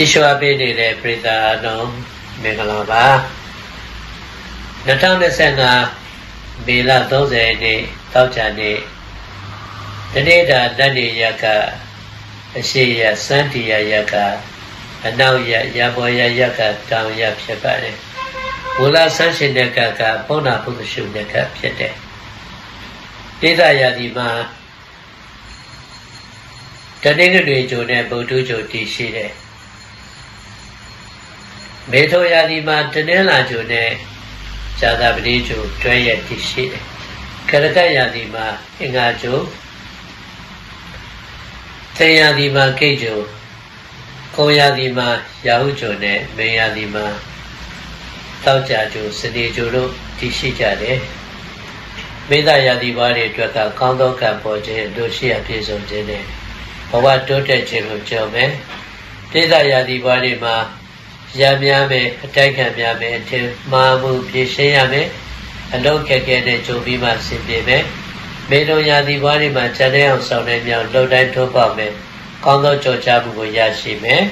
ကြည့်ရှုအပ်ပေးနေတဲ့ပရိသတ်အလုံးမင်္ဂလာပါ2025မေလ30ရက်နေ့တောက်ချာနေ့တနေ့တာလက်နေရကအရှိရစန္တီရရကအနောက်ရရဘောရရကတောင်ရဖြစ်ပါတယ်ဝလာဆန်းရှင်တဲ့ကကဘုန်းနာဘုဒ္ဓရှုတဲ့ကဖြစ်တယ်ဒေသရာဒီမှာတနေ့ကတွေဂျိုနဲ့ဗုဒ္ဓဂျိုတည်ရှိတယ် မေထောရာဒီမှာတနင်္လာဂျိုနဲ့ဇာတာပတိဂျိုတွဲရတည်ရှိတယ်ခရကရာဒီမှာအင်္ဂါဂျိုသေရာဒီမှာကိတ်ဂျိုကုံရာဒီမှာရာဟုဂျိုနဲ့မေရာဒီမှာတောက်ကြဂျိုစနေဂျိုတို့တည်ရှိကြတယ်မေတ္တာရာဒီဘာတွေအတွက်ကကောင်းသောကံပေါ်ခြင်းတို့ရှိရပြည့်စုံခြင်းနဲ့ဘဝတိုးတက်ခြင်းကိုကြော်မယ်ဒေသရာဒီဘာတွေမှာ ရများမယ်အတိုက်ခံများမယ်အထင်မှားမှုဖြည့်ရှင်းရမယ်အလုံးခက်ခဲတဲ့ကြိုပြီးမှဆင်ပြေမယ်မေလုံရာဒီဘာတွေမှာဇန်တဲ့အောင်ဆောင်တဲ့မြောက်လှုပ်တိုင်းထိုးပေါက်မယ်ကောင်းသောကြော်ကြားမှုကိုရရှိမယ်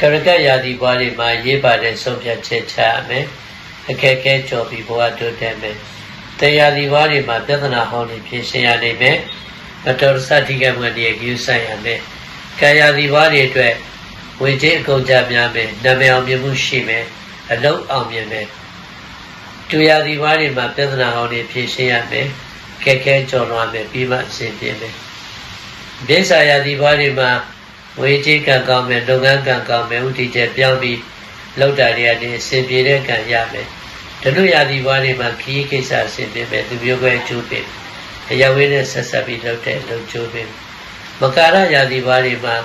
ကရကရာဒီဘာတွေမှာရေးပါတဲ့ဆုံးဖြတ်ချက်ချရမယ်အခက်ခဲကြော်ပြီးဘဝတိုးတက်မယ်တရားဒီဘာတွေမှာပြဿနာဟောင်းနေဖြည့်ရှင်းရနိုင်မယ်မတော်စတိကမဏီယူဆိုင်ရမယ်။ကာယဒီဘာတွေအတွက် ဝေခြင်းအကုန်ကြများမယ်။နာမည်အောင်မြင်မှုရှိမယ်။အလုံးအောင်မြင်မယ်။တူရာဒီဘာတွေမှာပြဿနာဟောင်းတွေဖြေရှင်းရမယ်။ကဲကဲကြော်လွှားမယ်ပြီးမှအစဉ်ပြေမယ်။ဒေသရာဒီဘာတွေမှာဝေခြင်းကံကောင်းမယ်လုပ်ငန်းကံကောင်းမယ်ဥတီချက်ပြောင်းပြီးလောက်တာတွေကနေအစဉ်ပြေတဲ့ကံရမယ်။ဒုတိယဒီဘာတွေမှာခီးကိစ္စအစဉ်ပြေမယ်သူမျိုးပဲအကျိုးပေးမယ်။အယဝေးနဲ့ဆက်ဆက်ပြီးလုပ်တဲ့လုံချိုးပင်မကာရယာတိဘာတွေမှာ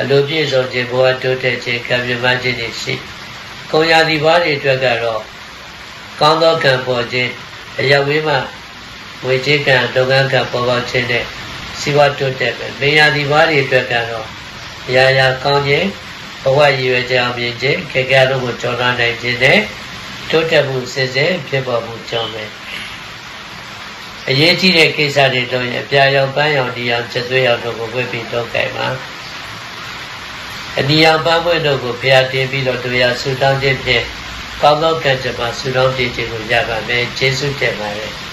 အလိုပြည့်စုံခြင်းဘဝတိုးတက်ခြင်းကံမြမခြင်းတွေရှိ။ကုံယာတိဘာတွေအတွက်ကတော့ကောင်းသောကံပေါ်ခြင်းအယဝေးမှာဝေခြင်းကံဒုက္ခကံပေါ်ပေါက်ခြင်းနဲ့စီဝတိုးတက်ပဲ။မေယာတိဘာတွေအတွက်ကတော့ရာရာကောင်းခြင်းဘဝရည်ရွယ်ခြင်းအောင်မြင်ခြင်းခေကဲလုံးကိုကျော်လွှားနိုင်ခြင်းနဲ့တိုးတက်မှုစစ်စစ်ဖြစ်ပေါ်မှုကြောင့်ပဲ။အရေးကြီးတဲ့ကိစ္စတွေတော့ရင်အပြာရောင်ပန်းရောင်ဒီရောင်ချက်သွေးရောင်တို့ကိုဝတ်ပြီးတော့ကြိုင်ပါ အဒီရောင်ပန်းပွင့်တို့ကိုဘုရားတင်ပြီးတော့တရားဆုတောင်းခြင်းဖြင့်ကောင်းသောကံကြမ္မာဆုတောင်းခြင်းကိုရပါမယ်ကျေးဇူးတင်ပါတယ်